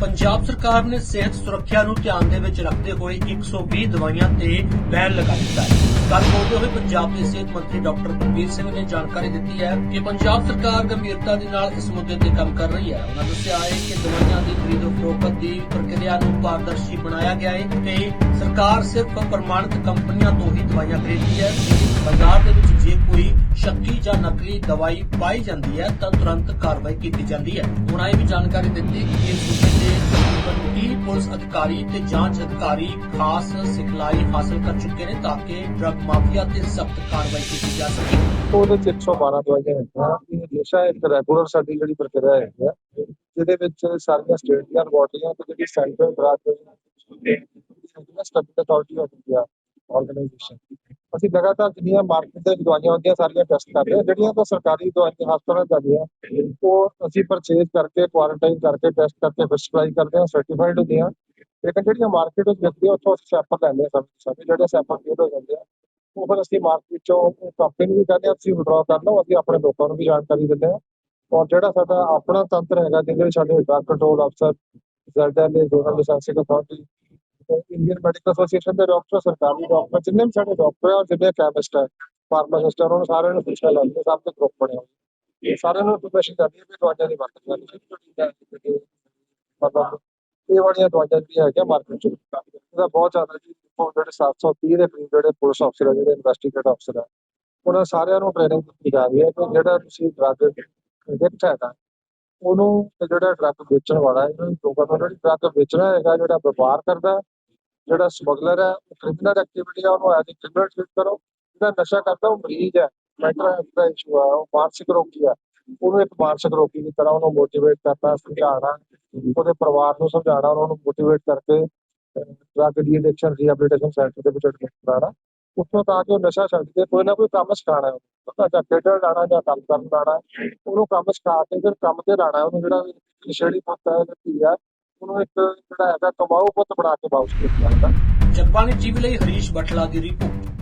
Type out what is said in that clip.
ਪੰਜਾਬ ਸਰਕਾਰ ਨੇ ਸਿਹਤ ਸੁਰੱਖਿਆ ਨੂੰ ਧਿਆਨ ਦੇ ਵਿੱਚ ਰੱਖਦੇ ਹੋਏ 120 ਦਵਾਈਆਂ ਤੇ ਬੈਨ ਲਗਾ ਦਿੱਤਾ ਹੈ। ਗੱਲ ਬੋਲਦੇ ਹੋਏ ਪੰਜਾਬ ਦੇ ਸਿਹਤ ਮੰਤਰੀ ਡਾਕਟਰ ਬਲਬੀਰ ਸਿੰਘ ਨੇ ਜਾਣਕਾਰੀ ਦਿੱਤੀ ਹੈ ਕਿ ਪੰਜਾਬ ਸਰਕਾਰ ਗੰਭੀਰਤਾ ਦੇ ਨਾਲ ਇਸ ਮੁੱਦੇ ਤੇ ਕੰਮ ਕਰ ਰਹੀ ਹੈ। ਉਹਨਾਂ ਦੱਸਿਆ ਹੈ ਕਿ ਦਵਾਈਆਂ ਦੀ ਖਰੀਦ ਫਰੋਖਤ ਦੀ ਪ੍ਰਕਿਰਿਆ ਨੂੰ ਪਾਰਦਰਸ਼ੀ ਬਣਾਇਆ ਗਿਆ ਹੈ ਤੇ ਸਰਕਾਰ ਸਿਰਫ ਪ੍ਰਮਾਣਿਤ ਕੰਪਨੀਆਂ ਤੋਂ ਹੀ ਦਵਾਈਆਂ ਖਰੀਦਦੀ ਹੈ। ਬਾਜ਼ਾਰ ਦੇ ਵਿੱਚ ਜੇ ਕੋਈ ਸ਼ੱਕੀ ਜਾਂ ਨਕਲੀ ਦਵਾਈ ਪਾਈ ਜਾਂਦੀ ਹੈ ਤਾਂ ਤੁਰੰਤ ਕਾਰਵਾਈ ਕੀਤੀ ਜਾਂਦੀ ਹੈ। ਉਹਨਾਂ ਇਹ ਵੀ ਜਾਣਕਾਰੀ ਦਿੱਤੀ ਕਿ ਪੁਲਿਸ ਅਧਿਕਾਰੀ ਤੇ ਜਾਂਚ ਅਧਿਕਾਰੀ ਖਾਸ ਸਿਖਲਾਈ ਹਾਸਲ ਕਰ ਚੁੱਕੇ ਨੇ ਤਾਂ ਕਿ ਡਰੱਗ ਮਾਫੀਆ ਤੇ ਸਖਤ ਕਾਰਵਾਈ ਕੀਤੀ ਜਾ ਸਕੇ। ਉਹਦੇ ਚ 112 ਦਵਾਈਆਂ ਹੈਗੀਆਂ, ਇਹ ਹਮੇਸ਼ਾ ਇੱਕ ਰੈਗੂਲਰ ਸਾਡੀ ਜਿਹੜੀ ਪ੍ਰਕਿਰਿਆ ਹੈਗੀ ਆ, ਜਿਹਦੇ ਵਿੱਚ ਸਾਰੀਆਂ ਸਟੇਟ ਦੀਆਂ ਬੋਡੀਆਂ ਤੇ ਜਿਹੜੀ central drug stability authority of India organisation. ਅਸੀਂ ਲਗਾਤਾਰ ਜਿੰਨੀਆਂ ਮਾਰਕੀਟ ਦੇ ਦਵਾਈਆਂ ਹੁੰਦੀਆਂ, ਸਾਰੀਆਂ ਟੈਸਟ ਕਰਦੇ ਹਾਂ। ਜਿਹੜੀਆਂ ਤਾਂ ਸਰਕਾਰੀ ਦਵਾਈਆਂ ਹਸਪਤਾਲਾਂ ਜਾਂਦੀਆਂ ਉਹ ਅਸੀਂ ਪਰਚੇਜ਼ ਕਰਕੇ ਕੁਆਰੰਟਾਈਨ ਕਰਕੇ ਟੈਸਟ ਕਰਕੇ, ਫਿਰ ਸਪਲਾਈ ਕਰਦੇ ਹਾਂ ਸਰਟੀਫਾਈਡ ਹੁੰਦੀਆਂ ਲੇਕਿਨ ਜਿਹੜੀਆਂ ਮਾਰਕੀਟ ਵਿੱਚ ਵਿਕਦੀਆਂ ਉੱਥੋਂ ਅਸੀਂ ਸੈਂਪਲ ਲੈਂਦੇ ਹਾਂ ਸਮੇਂ ਜਿਹੜੇ ਸੈਂਪਲ ਫੇਲ ਹੋ ਜਾਂਦੇ ਆ ਉਹ ਫਿਰ ਅਸੀਂ ਮਾਰਕੀਟ ਚੋਂ ਕੰਪਨੀ ਨੂੰ ਵੀ ਕਹਿੰਦੇ ਹਾਂ ਵਿਡਰਾ ਕਰ ਲਓ, ਅਸੀਂ ਆਪਣੇ ਲੋਕਾਂ ਨੂੰ ਵੀ ਜਾਣਕਾਰੀ ਦਿੰਦੇ ਹਾਂ। ਔਰ ਜਿਹੜਾ ਸਾਡਾ ਆਪਣਾ ਤੰਤਰ ਹੈਗਾ, ਜਿਹਦੇ ਵਿੱਚ ਸਾਡੇ ਡਰੱਗ ਕੰਟਰੋਲ ਅਫਸਰ ZL zonal licensing authority Indian medical association ਦੇ ਡਾਕਟਰ ਸਰਕਾਰੀ ਡਾਕਟਰ ਜਿੰਨੇ ਵੀ ਸਾਡੇ ਡਾਕਟਰ ਆ ਔਰ ਜਿੰਨੇ ਕੈਮਿਸਟ ਹੈ ਫਾਰਮਾਸਿਸਟ ਉਹਨਾਂ ਨੂੰ ਸਾਰਿਆਂ ਨੂੰ ਪੁੱਛਿਆ ਲੱਗਦਾ ਸਭ ਦੇ ਗਰੁੱਪ ਬਣੇ ਹੋਏ ਸਾਰਿਆਂ ਨੂੰ ਇਨਫੋਰਮੇਸ਼ਨ ਕਰਦੀ ਹੈ ਵੀ ਦਵਾਈਆਂ ਦੀ ਵਰਤੋਂ ਕਰਨੀ ਮਤਲਬ ਇਹ ਵਾਲੀਆਂ ਦਵਾਈਆਂ ਜਿਹੜੀਆਂ ਹੈਗੀਆਂ ਮਾਰਕੀਟ ਚ। ਇਹਦਾ ਬਹੁਤ ਜ਼ਿਆਦਾ ਜੀ ਜਿਹੜੇ 730 ਦੇ ਕਰੀਬ ਜਿਹੜੇ ਪੁਲਿਸ ਅਫਸਰ ਆ, ਜਿਹੜੇ ਇਨਵੈਸਟੀਗੇਟ ਅਫਸਰ ਆ, ਉਹਨਾਂ ਸਾਰਿਆਂ ਨੂੰ ਟ੍ਰੇਨਿੰਗ ਦਿੱਤੀ ਜਾ ਰਹੀ ਹੈ ਕਿ ਜਿਹੜਾ ਤੁਸੀਂ ਡਰੱਗ ਐਡਿਕਟ ਹੈਗਾ, ਉਹਨੂੰ ਜਿਹੜਾ ਡਰੱਗ ਵੇਚਣ ਵਾਲਾ ਹੈ, ਇਹਨੂੰ ਲੋਕਾਂ ਨੂੰ ਜਿਹੜੀ ਡਰੱਗ ਵੇਚਣਾ ਹੈਗਾ, ਜਿਹੜਾ ਵਪਾਰ ਕਰਦਾ ਜਿਹੜਾ ਸਮਗਲਰ ਹੈ, ਉਹ ਕ੍ਰਿਮੀਨਲ ਐਕਟੀਵਿਟੀ ਆ, ਉਹਨੂੰ ਐਜ਼ ਕ੍ਰਿਮੀਨਲ ਟ੍ਰੀਟ ਕਰੋ। ਜਿਹੜਾ ਨਸ਼ਾ ਕਰਦਾ, ਉਹ ਮਰੀਜ਼ ਹੈ ਮੈਂਟਲ ਹੈਲਥ ਦਾ ਇਸ਼ੂ ਆ, ਉਹ ਮਾਨਸਿਕ ਰੋਗੀ ਆ। ਉਹਨੂੰ ਇੱਕ ਮਾਨਸਿਕ ਰੋਗੀ ਦੀ ਤਰ੍ਹਾਂ ਉਹਨੂੰ ਮੋਟੀਵੇਟ ਕਰਨਾ, ਸਮਝਾਉਣਾ, ਉਹਦੇ ਪਰਿਵਾਰ ਨੂੰ ਸਮਝਾਉਣਾ, ਉਹਨੂੰ ਮੋਟੀਵੇਟ ਕਰਕੇ drug de addiction rehabilitation centre ਦੇ ਵਿੱਚ ਐਡਮਿਟ ਕਰਾਉਣਾ। ਉੱਥੋਂ ਤਾਂ ਕਿ ਉਹ ਨਸ਼ਾ ਛੱਡ ਕੇ ਕੋਈ ਨਾ ਕੋਈ ਕੰਮ ਸਿਖਾਉਣਾ ਉਹਨੂੰ। ਜਾਂ ਖੇਡਣ ਲਾਣਾ ਜਾਂ ਕੰਮ ਕਰਨ ਲਾਣਾ ਉਹਨੂੰ ਕੰਮ ਸਿਖਾ ਕੇ ਫਿਰ ਕੰਮ ਤੇ ਲਾਣਾ ਉਹਨੂੰ ਜਿਹੜਾ ਨਸ਼ੇੜੀ ਪੁੱਤ ਹੈ, ਜਾਂ ਧੀ ਆ ਉਹਨੂੰ ਇੱਕ ਜਿਹੜਾ ਹੈਗਾ ਕਮਾਊ ਪੁੱਤ ਬਣਾ ਕੇ ਵਾਪਸ ਭੇਜਣਾ ਹੈਗਾ ਜਗਬਾਣੀ ਟੀਵੀ ਲਈ ਹਰੀਸ਼ ਬਟਲਾ ਦੀ ਰਿਪੋਰਟ।